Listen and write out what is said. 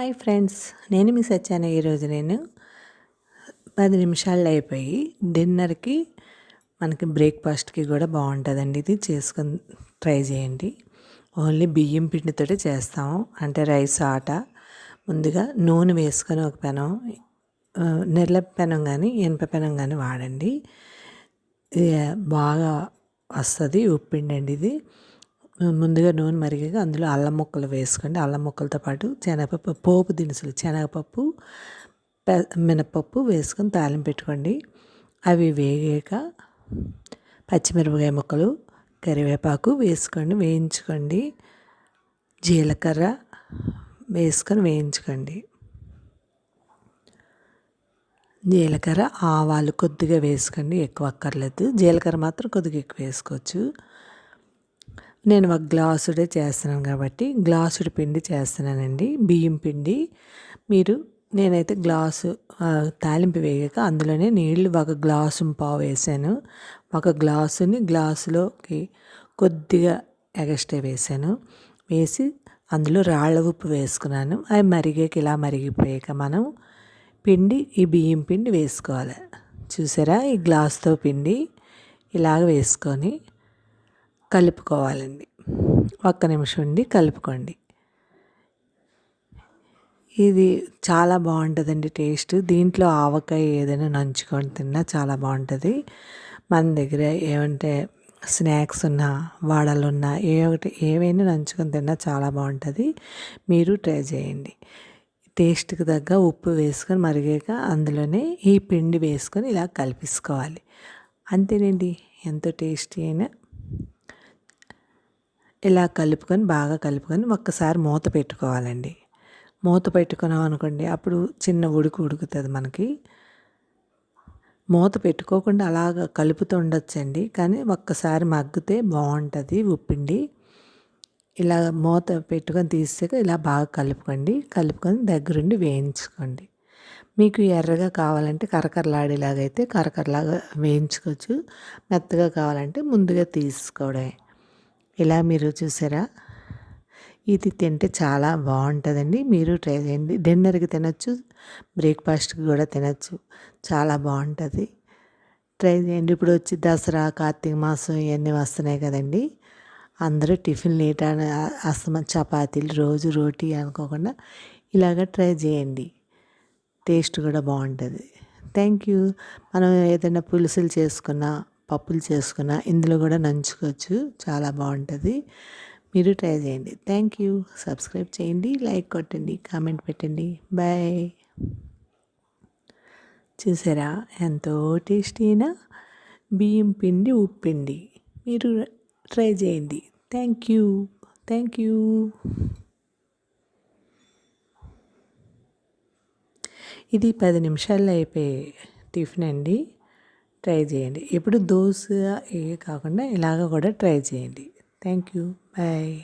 Hi friends నేను miss వచ్చాను ఈరోజు నేను పది నిమిషాల్లో అయిపోయి డిన్నర్కి మనకి బ్రేక్ఫాస్ట్కి కూడా బాగుంటుందండి. ఇది చేసుకొని ట్రై చేయండి. ఓన్లీ బియ్యం పిండితో చేస్తాము. అంటే రైస్ ఆట. ముందుగా నూనె వేసుకొని ఒక పెనం నెర్ల పెనం కానీ ఇనుప పెనం కానీ వాడండి. బాగా వస్తుంది ఉప్పిండి అండి ఇది. ముందుగా నూనె మరిగాక అందులో అల్లం ముక్కలు వేసుకోండి. అల్లం ముక్కలతో పాటు శనగపప్పు పోపు దినుసులు శనగపప్పు మినపప్పు వేసుకొని తాలింపు పెట్టుకోండి. అవి వేగాక పచ్చిమిరపకాయ ముక్కలు కరివేపాకు వేసుకోండి వేయించుకోండి. జీలకర్ర వేసుకొని వేయించుకోండి. జీలకర్ర ఆవాలు కొద్దిగా వేసుకోండి ఎక్కువ అక్కర్లేదు. జీలకర్ర మాత్రం కొద్దిగా ఎక్కువ వేసుకోవచ్చు. నేను ఒక గ్లాసుడే చేస్తున్నాను కాబట్టి గ్లాసుడి పిండి చేస్తున్నానండి బియ్యం పిండి. మీరు నేనైతే గ్లాసు తాలింపు వేయక అందులోనే నీళ్ళు ఒక గ్లాసు పావు వేసాను. ఒక గ్లాసుని గ్లాసులోకి కొద్దిగా ఎగస్ట్రా వేసాను. వేసి అందులో రాళ్ళ ఉప్పు వేసుకున్నాను. అవి మరిగాక ఇలా మరిగిపోయాక మనం పిండి ఈ బియ్యం పిండి వేసుకోవాలి. చూసారా? ఈ గ్లాస్తో పిండి ఇలాగ వేసుకొని కలుపుకోవాలండి. ఒక్క నిమిషం ఉండి కలుపుకోండి. ఇది చాలా బాగుంటుందండి టేస్ట్. దీంట్లో ఆవకాయ ఏదైనా నంచుకొని తిన్నా చాలా బాగుంటుంది. మన దగ్గర ఏమంటే స్నాక్స్ ఉన్నా వడలున్నా ఏ ఒకటి ఏవైనా నంచుకొని తిన్నా చాలా బాగుంటుంది. మీరు ట్రై చేయండి. టేస్ట్కి తగ్గ ఉప్పు వేసుకొని మరిగాక అందులోనే ఈ పిండి వేసుకొని ఇలా కలిపేసుకోవాలి. అంతేనండి. ఎంతో టేస్టీ అయినా ఇలా కలుపుకొని బాగా కలుపుకొని ఒక్కసారి మూత పెట్టుకోవాలండి. మూత పెట్టుకున్నాం అనుకోండి అప్పుడు చిన్న ఉడుకు ఉడుకుతుంది మనకి. మూత పెట్టుకోకుండా అలాగ కలుపుతూ ఉండొచ్చండి కానీ ఒక్కసారి మగ్గితే బాగుంటుంది ఉప్పిండి. ఇలా మూత పెట్టుకొని తీసాక ఇలా బాగా కలుపుకోండి కలుపుకొని దగ్గరుండి వేయించుకోండి. మీకు ఎర్రగా కావాలంటే కరకరలాడేలాగైతే కరకరలాగా వేయించుకోవచ్చు మెత్తగా కావాలంటే ముందుగా తీసుకోవడమే. ఇలా మీరు చూసారా? ఇది తింటే చాలా బాగుంటుందండి. మీరు ట్రై చేయండి. డిన్నర్కి తినచ్చు బ్రేక్ఫాస్ట్కి కూడా తినచ్చు. చాలా బాగుంటుంది. ట్రై చేయండి. ఇప్పుడు వచ్చి దసరా కార్తీక మాసం ఇవన్నీ వస్తున్నాయి కదండి. అందరూ టిఫిన్ లేట్ అస్తమ చపాతీలు రోజు రోటీ అనుకోకుండా ఇలాగ ట్రై చేయండి. టేస్ట్ కూడా బాగుంటుంది. థ్యాంక్ యూ మనం ఏదైనా పులుసులు చేసుకున్నా పప్పులు చేసుకున్న ఇందులో కూడా నంచుకోవచ్చు. చాలా బాగుంటుంది. మీరు ట్రై చేయండి. థ్యాంక్ యూ సబ్స్క్రైబ్ చేయండి. లైక్ కొట్టండి. కామెంట్ పెట్టండి. బాయ్ చూసారా? ఎంతో టేస్టీ అయినా బియ్యం పిండి ఉప్పిండి మీరు ట్రై చేయండి. థ్యాంక్ యూ థ్యాంక్ యూ ఇది పది నిమిషాల్లో అయిపోయే టిఫిన్ అండి. ట్రై చేయండి. ఎప్పుడు దోశ ఏ కాకుండా ఇలాగ కూడా ట్రై చేయండి. Thank you. బాయ్.